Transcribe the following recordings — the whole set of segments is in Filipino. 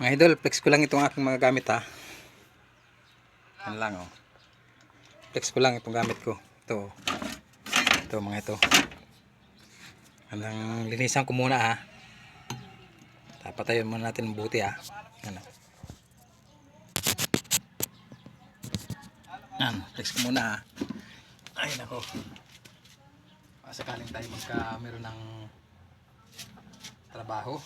Mga idol, flex ko lang itong aking mga gamit ha. Yan lang oh. Flex ko lang itong gamit ko. Ito. Ito mga ito. Anong linisan ko muna ha. Tapatayon muna natin buti ha. Yan oh. Yan, flex ko muna ha. Ay nako. Sakaling tayo magka meron ng trabaho.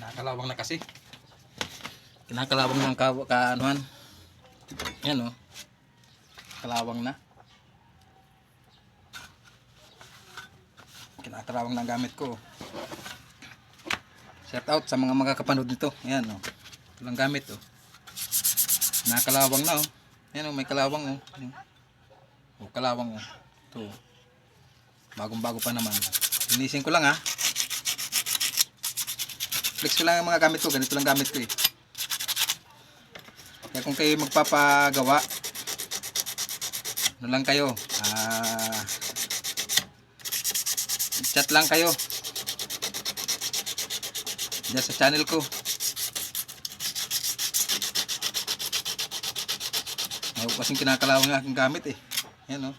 Kinakalawang na kasi. Kinakalawang ng ka, kaanuhan. Yan o. Kalawang na. Kinakalawang na gamit ko. Shout out sa mga magkakapanood nito. Yan o. Ito gamit o. Kinakalawang na o. Yan o, may kalawang o. Yan. O, kalawang o. Ito. Bagong bago pa naman. Linisin ko lang ha. Flex ko lang ang mga gamit ko. Ganito lang gamit ko eh. Kaya kung kayo magpapagawa, ano lang kayo, ah, chat lang kayo. Diyan sa channel ko. Ayaw kasing kinakalawang ang aking gamit eh. Yan oh.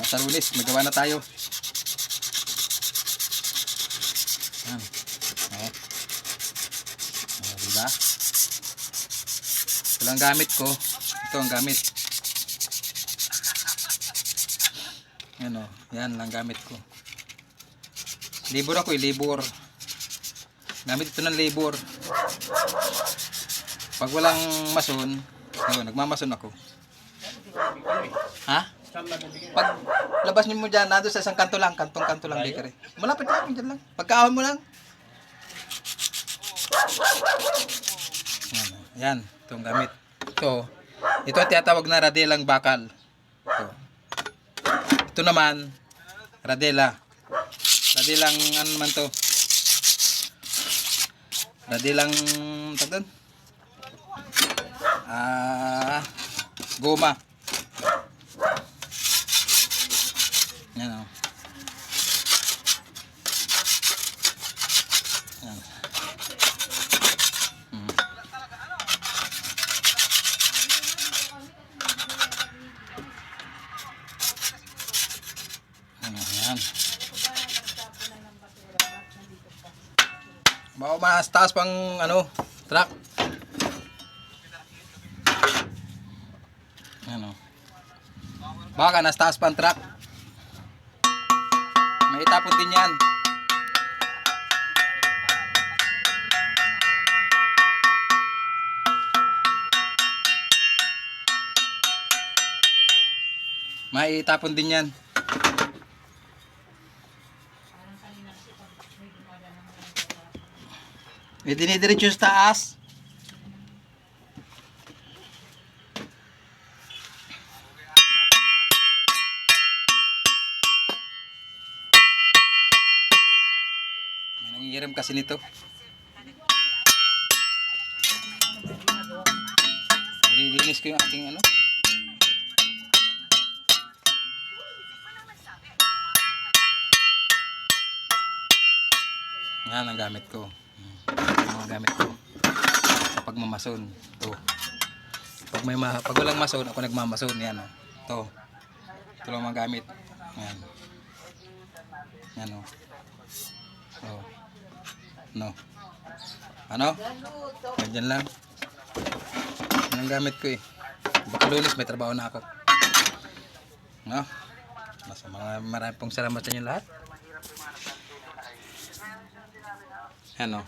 Masarulis, magawa na tayo. Yan. Oh. Oh, diba? Ito lang gamit ko. Ito ang gamit. Yan o. Yan lang gamit ko. Libor ako eh. Libor. Gamit ito ng libor. Pag walang mason, ayun, nagmamason ako. Ha? Pag labas niyo mo dyan, nado sa isang kanto lang, kantong-kanto lang, di ka rin. Malapit lang, dyan lang. Pagkaahon mo lang. Yan, yan, itong gamit. Ito, ito ang tinatawag na radelang bakal. Ito. Ito naman, radela. Radelang, ano naman to? Radelang, tag doon? Ah, goma. Yan o. Yan. Baka mas taas pang ano, truck. Ano. Baka nas taas pang truck. May itapon din yan. May itapon din yan. May dinidiretso sa taas. May nangihiram kasi nito. Nililinis ko yung aking ano. Yan ang gamit ko. Ang gamit ko. Sa pagmamason. Ito. Pag, may ma pag walang mason, ako nagmamason. Yan o. Ito. Ito lang mga gamit. Yan. Yan o. Oh. No. Ano? Ganyan lang. Yan gamit ko eh. Baka lunes may trabaho na ako. No? Mas mga marami pong salamat sa inyo lahat. Ano?